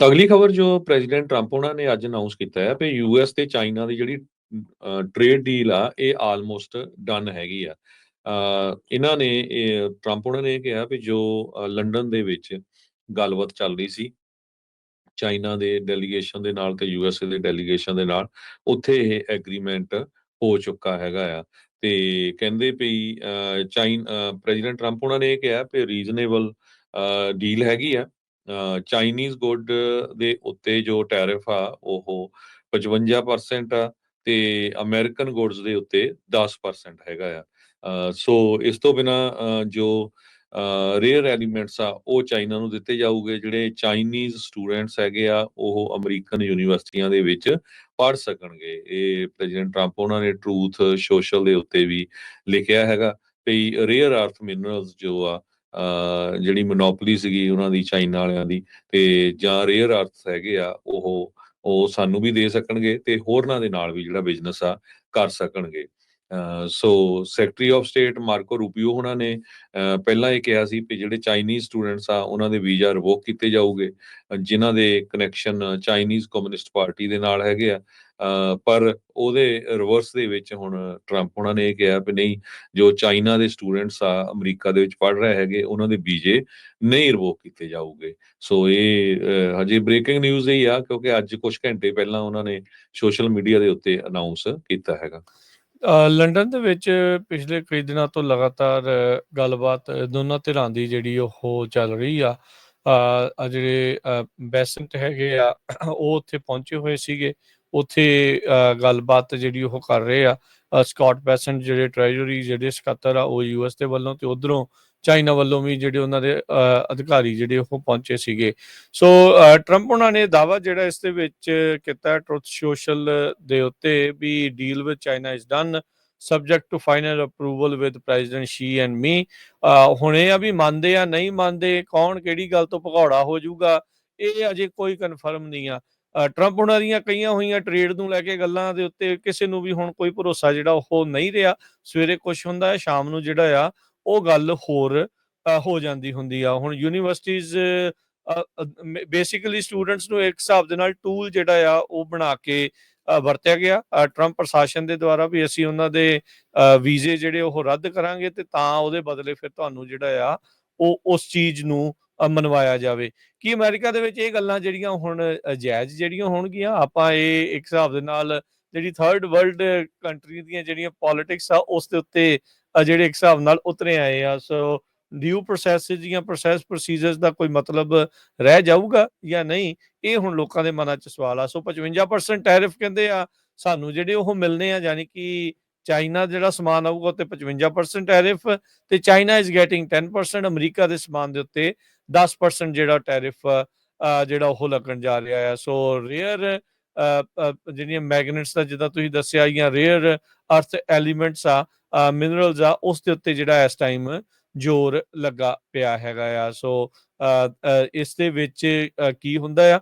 ਤਾਂ ਅਗਲੀ ਖਬਰ ਜੋ ਪ੍ਰੈਜ਼ੀਡੈਂਟ ਟਰੰਪ ਉਹਨਾਂ ਨੇ ਅੱਜ ਅਨਾਉਂਸ ਕੀਤਾ ਹੈ ਕਿ ਯੂਐਸ ਤੇ ਚਾਈਨਾ ਦੀ ਜਿਹੜੀ ਟ੍ਰੇਡ ਡੀਲ ਆ, ਇਹ ਆਲਮੋਸਟ ਡਨ ਹੈਗੀ ਆ। ਇਹਨਾਂ ਨੇ, ਇਹ ਟਰੰਪ ਉਹਨਾਂ ਨੇ ਕਿਹਾ ਵੀ ਜੋ ਲੰਡਨ ਦੇ ਵਿੱਚ ਗੱਲਬਾਤ ਚੱਲ ਰਹੀ ਸੀ, ਚਾਈਨਾ ਦੇ ਡੈਲੀਗੇਸ਼ਨ ਦੇ ਨਾਲ ਤੇ ਯੂਐਸਏ ਦੇ ਡੈਲੀਗੇਸ਼ਨ ਦੇ ਨਾਲ, ਉੱਥੇ ਇਹ ਐਗਰੀਮੈਂਟ ਹੋ ਚੁੱਕਾ ਹੈਗਾ ਆ। ਤੇ ਕਹਿੰਦੇ ਵੀ ਚਾਈਨ ਪ੍ਰੈਜ਼ੀਡੈਂਟ ਟਰੰਪ ਉਹਨਾਂ ਨੇ ਇਹ ਕਿਹਾ ਵੀ ਰੀਜ਼ਨੇਬਲ ਡੀਲ ਹੈਗੀ ਆ। ਚਾਈਨੀਜ਼ ਗੁੱਡ ਦੇ ਉੱਤੇ ਜੋ ਟੈਰਿਫ ਆ, ਉਹ 55% ਆ ਤੇ ਅਮਰੀਕਨ ਗੁੱਡਸ ਦੇ ਉੱਤੇ 10% ਹੈਗਾ ਆ। ਸੋ ਇਸ ਤੋਂ ਬਿਨਾ ਜੋ ਰੇਅਰ ਐਲੀਮੈਂਟਸ ਆ, ਉਹ ਚਾਈਨਾ ਨੂੰ ਦਿੱਤੇ ਜਾਊਗੇ, ਜਿਹੜੇ ਚਾਈਨੀਜ਼ ਸਟੂਡੈਂਟਸ ਹੈਗੇ ਆ, ਉਹ ਅਮਰੀਕਨ ਯੂਨੀਵਰਸਿਟੀਆਂ ਦੇ ਵਿੱਚ ਪੜ੍ਹ ਸਕਣਗੇ। ਇਹ ਪ੍ਰੈਜ਼ੀਡੈਂਟ ਟਰੰਪ ਉਹਨਾਂ ਨੇ ਟਰੂਥ ਸੋਸ਼ਲ ਦੇ ਉੱਤੇ ਵੀ ਲਿਖਿਆ ਹੈਗਾ। ਵੀ ਰੇਅਰ ਅਰਥ ਮਿਨਰਲਸ ਜੋ ਆ ਜਿਹੜੀ ਮੋਨੋਪੋਲੀ ਸੀਗੀ ਉਹਨਾਂ ਦੀ, ਚਾਈਨਾ ਵਾਲਿਆਂ ਦੀ ਤੇ ਜਾਂ ਰੇਅਰ ਅਰਥ ਹੈਗੇ ਆ, ਉਹ ਉਹ ਸਾਨੂੰ ਵੀ ਦੇ ਸਕਣਗੇ ਤੇ ਹੋਰਨਾਂ ਦੇ ਨਾਲ ਵੀ ਜਿਹੜਾ ਬਿਜ਼ਨਸ ਆ ਕਰ ਸਕਣਗੇ। So secretary of state Marco Rubio ਉਹਨਾਂ ਨੇ ਪਹਿਲਾਂ ਇਹ ਕਿਹਾ ਸੀ ਕਿ ਜਿਹੜੇ ਚਾਈਨੀਜ਼ ਸਟੂਡੈਂਟਸ ਆ ਉਹਨਾਂ ਦੇ ਵੀਜ਼ਾ ਰਿਵੋਕ ਕੀਤੇ ਜਾਊਗੇ ਅ, ਜਿਨ੍ਹਾਂ ਦੇ ਕਨੈਕਸ਼ਨ ਚਾਈਨੀਜ਼ ਕਮਿਊਨਿਸਟ ਪਾਰਟੀ ਦੇ ਨਾਲ ਹੈਗੇ ਆ। ਪਰ ਉਹਦੇ ਰਿਵਰਸ ਦੇ ਵਿੱਚ ਹੁਣ ਟਰੰਪ ਉਹਨਾਂ ਨੇ ਇਹ ਕਿਹਾ ਕਿ ਨਹੀਂ ਜੋ ਚਾਈਨਾ ਦੇ ਸਟੂਡੈਂਟਸ ਆ ਅਮਰੀਕਾ ਦੇ ਵਿੱਚ ਪੜ੍ਹ ਰਹੇ ਹੈਗੇ ਉਹਨਾਂ ਦੇ ਵੀਜ਼ੇ ਨਹੀਂ ਰਿਵੋਕ ਕੀਤੇ ਜਾਊਗੇ। ਸੋ ਇਹ ਹਜੇ ਬ੍ਰੇਕਿੰਗ ਨਿਊਜ਼ ਹੀ ਆ ਕਿਉਂਕਿ ਅੱਜ ਕੁਝ ਘੰਟੇ ਪਹਿਲਾਂ ਉਹਨਾਂ ਨੇ ਸੋਸ਼ਲ ਮੀਡੀਆ ਦੇ ਉੱਤੇ ਅਨਾਉਂਸ ਕੀਤਾ ਹੈਗਾ। ਅ, ਲੰਡਨ ਦੇ ਵਿੱਚ ਪਿਛਲੇ ਕਈ ਦਿਨਾਂ ਤੋਂ ਲਗਾਤਾਰ ਗੱਲਬਾਤ ਦੋਨਾਂ ਧਿਰਾਂ ਦੀ ਜਿਹੜੀ ਉਹ ਚੱਲ ਰਹੀ ਆ ਅ, ਆ ਜਿਹੜੇ ਅ, ਬੈਸੈਂਟ ਹੈਗੇ ਆ ਉਹ ਉੱਥੇ ਪਹੁੰਚੇ ਹੋਏ ਸੀਗੇ। ਉੱਥੇ ਅ, ਗੱਲਬਾਤ ਜਿਹੜੀ ਉਹ ਕਰ ਰਹੇ ਆ ਅ, ਸਕਾਟ ਬੈਸੈਂਟ ਜਿਹੜੇ ਟ੍ਰੈਜਰੀ ਜਿਹੜੇ ਸਕੱਤਰ ਆ ਉਹ ਯੂਐਸ ਦੇ ਵੱਲੋਂ ਤੇ ਉਧਰੋਂ ਚਾਈਨਾ ਵੱਲੋਂ ਵੀ ਜਿਹੜੇ ਉਹਨਾਂ ਦੇ ਅ, ਅਧਿਕਾਰੀ ਜਿਹੜੇ ਉਹ ਪਹੁੰਚੇ ਸੀਗੇ। ਸੋ ਟਰੰਪ ਉਹਨਾਂ ਨੇ ਦਾਵਾ ਜਿਹੜਾ ਇਸ ਦੇ ਵਿੱਚ ਕੀਤਾ ਟਰੁੱਥ ਸੋਸ਼ਲ ਦੇ ਉੱਤੇ ਵੀ deal with China is done subject to final approval with President Xi and me ਹੁਣ ਇਹ ਆ ਵੀ ਮੰਨਦੇ ਆ ਨਹੀਂ ਮੰਨਦੇ ਕੌਣ ਕਿਹੜੀ ਗੱਲ ਤੋਂ ਭਗੌੜਾ ਹੋ ਜਾਊਗਾ ਇਹ ਅਜੇ ਕੋਈ ਕਨਫਰਮ ਨਹੀਂ ਆ। ਟਰੰਪ ਉਹਨਾਂ ਦੀਆਂ ਕਈਆਂ ਹੋਈਆਂ ਟ੍ਰੇਡ ਨੂੰ ਲੈ ਕੇ ਗੱਲਾਂ ਦੇ ਉੱਤੇ ਕਿਸੇ ਨੂੰ ਵੀ ਹੁਣ ਕੋਈ ਭਰੋਸਾ ਜਿਹੜਾ ਉਹ ਨਹੀਂ ਰਿਹਾ। ਸਵੇਰੇ ਕੁਝ ਹੁੰਦਾ ਹੈ ਸ਼ਾਮ ਨੂੰ ਜਿਹੜਾ ਆ ਉਹ ਗੱਲ ਹੋਰ ਹੋ ਜਾਂਦੀ ਹੁੰਦੀ ਆ। ਹੁਣ ਯੂਨੀਵਰਸਿਟੀਜ਼ ਬੇਸਿਕਲੀ ਸਟੂਡੈਂਟਸ ਨੂੰ ਇੱਕ ਹਿਸਾਬ ਦੇ ਨਾਲ ਟੂਲ ਜਿਹੜਾ ਆ, ਉਹ ਬਣਾ ਕੇ ਵਰਤਿਆ ਗਿਆ। ਟਰੰਪ ਪ੍ਰਸ਼ਾਸਨ ਦੇ ਦੁਆਰਾ ਵੀ ਅਸੀਂ ਉਹਨਾਂ ਦੇ ਵੀਜ਼ੇ ਜਿਹੜੇ ਉਹ ਰੱਦ ਕਰਾਂਗੇ ਤੇ ਤਾਂ ਉਹਦੇ ਬਦਲੇ ਫਿਰ ਤੁਹਾਨੂੰ ਜਿਹੜਾ ਆ, ਉਹ ਉਸ ਚੀਜ਼ ਨੂੰ ਮਨਵਾਇਆ ਜਾਵੇ। ਕਿ ਅਮਰੀਕਾ ਦੇ ਵਿੱਚ ਇਹ ਗੱਲਾਂ ਜਿਹੜੀਆਂ ਹੁਣ ਜਾਇਜ਼ ਜਿਹੜੀਆਂ ਹੋਣਗੀਆਂ? ਆਪਾਂ ਇਹ ਇੱਕ ਹਿਸਾਬ ਦੇ ਨਾਲ ਜਿਹੜੀ ਥਰਡ ਵਰਲਡ ਕੰਟਰੀ ਦੀਆਂ ਜਿਹੜੀਆਂ ਪੋਲਿਟਿਕਸ ਆ, ਉਸ ਦੇ ਉੱਤੇ ਜਿਹੜੇ ਇੱਕ ਹਿਸਾਬ ਨਾਲ ਉਤਰੇ ਆਏ ਆ ਸੋ ਡਿਊ ਪ੍ਰੋਸੈਸ ਜਾਂ ਪ੍ਰੋਸੈਸ ਪ੍ਰੋਸੀਜਰਸ ਦਾ ਕੋਈ ਮਤਲਬ ਰਹਿ ਜਾਊਗਾ ਜਾਂ ਨਹੀਂ, ਇਹ ਹੁਣ ਲੋਕਾਂ ਦੇ ਮਨਾਂ 'ਚ ਸਵਾਲ ਆ। ਸੋ 55% ਟੈਰਿਫ ਕਹਿੰਦੇ ਆ, ਸਾਨੂੰ ਜਿਹੜੇ ਉਹ ਮਿਲਨੇ ਆ, ਯਾਨੀ ਕਿ ਚਾਈਨਾ ਜਿਹੜਾ ਸਮਾਨ ਆਊਗਾ ਉੱਤੇ 55% ਟੈਰਿਫ ਤੇ ਚਾਈਨਾ ਇਜ਼ ਗੈਟਿੰਗ 10% ਅਮਰੀਕਾ ਦੇ ਸਮਾਨ ਦੇ ਉੱਤੇ 10% ਜਿਹੜਾ ਟੈਰਿਫ ਜਿਹੜਾ ਉਹ ਲੱਗਣ ਜਾ ਰਿਹਾ ਹੈ ਸੋ ਰੇਅਰ ਜਿਹੜੀਆਂ ਮੈਗਨੇਟਸ ਦਾ ਜਿੱਦਾਂ ਤੁਸੀਂ ਦੱਸਿਆ ਜਾਂ ਰੇਅਰ ਅਰਥ ਐਲੀਮੈਂਟਸ ਆ ਮਿਨਰਲਸ ਆ ਉਸ ਦੇ ਉੱਤੇ ਜਿਹੜਾ ਇਸ ਟਾਈਮ ਜ਼ੋਰ ਲੱਗਾ ਪਿਆ ਹੈਗਾ ਆ। ਸੋ ਅ, ਅ, ਇਸ ਦੇ ਵਿੱਚ ਕੀ ਹੁੰਦਾ ਆ?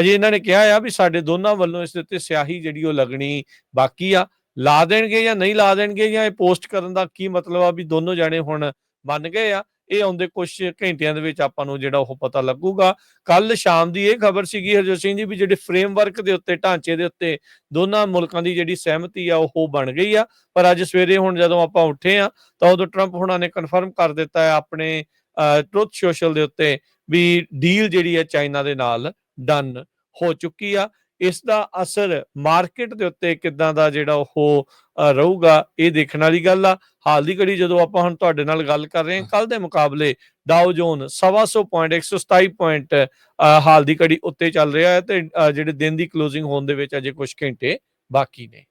ਅਜੇ ਇਹਨਾਂ ਨੇ ਕਿਹਾ ਆ ਵੀ ਸਾਡੇ ਦੋਨਾਂ ਵੱਲੋਂ ਇਸ ਦੇ ਉੱਤੇ ਸਿਆਹੀ ਜਿਹੜੀ ਉਹ ਲੱਗਣੀ ਬਾਕੀ ਆ। ਲਾ ਦੇਣਗੇ ਜਾਂ ਨਹੀਂ ਲਾ ਦੇਣਗੇ ਜਾਂ ਇਹ ਪੋਸਟ ਕਰਨ ਦਾ ਕੀ ਮਤਲਬ ਆ ਵੀ ਦੋਨੋਂ ਜਾਣੇ ਹੁਣ ਮੰਨ ਗਏ ਆ? ਇਹ ਆਉਂਦੇ ਕੁਝ ਘੰਟਿਆਂ ਦੇ ਵਿੱਚ ਆਪਾਂ ਨੂੰ ਜਿਹੜਾ ਉਹ ਪਤਾ ਲੱਗੂਗਾ। ਕੱਲ ਸ਼ਾਮ ਦੀ ਇਹ ਖਬਰ ਸੀਗੀ ਹਰਜੋਤ ਸਿੰਘ ਜੀ ਵੀ ਜਿਹੜੇ ਫਰੇਮਵਰਕ ਦੇ ਉੱਤੇ, ਢਾਂਚੇ ਦੇ ਉੱਤੇ ਦੋਨਾਂ ਮੁਲਕਾਂ ਦੀ ਜਿਹੜੀ ਸਹਿਮਤੀ ਆ, ਉਹ ਬਣ ਗਈ ਆ। ਪਰ ਅੱਜ ਸਵੇਰੇ ਹੁਣ ਜਦੋਂ ਆਪਾਂ ਉੱਠੇ ਆ, ਤਾਂ ਉਦੋਂ ਟਰੰਪ ਹੁਣਾਂ ਨੇ ਕਨਫਰਮ ਕਰ ਦਿੱਤਾ ਹੈ ਆਪਣੇ ਟਰੁੱਥ ਸੋਸ਼ਲ ਦੇ ਉੱਤੇ ਵੀ ਡੀਲ ਜਿਹੜੀ ਹੈ ਚਾਈਨਾ ਦੇ ਨਾਲ ਡਨ ਹੋ ਚੁੱਕੀ ਆ। ਇਸ ਦਾ ਅਸਰ ਮਾਰਕੀਟ ਦੇ ਉੱਤੇ ਕਿੱਦਾਂ ਦਾ ਜਿਹੜਾ ਉਹ ਰਹੂਗਾ ਇਹ ਦੇਖਣ ਵਾਲੀ ਗੱਲ ਆ। ਹਾਲ ਦੀ ਘੜੀ ਜਦੋਂ ਆਪਾਂ ਹੁਣ ਤੁਹਾਡੇ ਨਾਲ ਗੱਲ ਕਰ ਰਹੇ ਹਾਂ ਕੱਲ ਦੇ ਮੁਕਾਬਲੇ ਡਾਓ ਜੋਨ 125 ਪੁਆਇੰਟ 127 ਪੁਆਇੰਟ ਹਾਲ ਦੀ ਘੜੀ ਉੱਤੇ ਚੱਲ ਰਿਹਾ ਹੈ ਤੇ ਜਿਹੜੇ ਦਿਨ ਦੀ ਕਲੋਜ਼ਿੰਗ ਹੋਣ ਦੇ ਵਿੱਚ ਅਜੇ ਕੁਝ ਘੰਟੇ ਬਾਕੀ ਨੇ।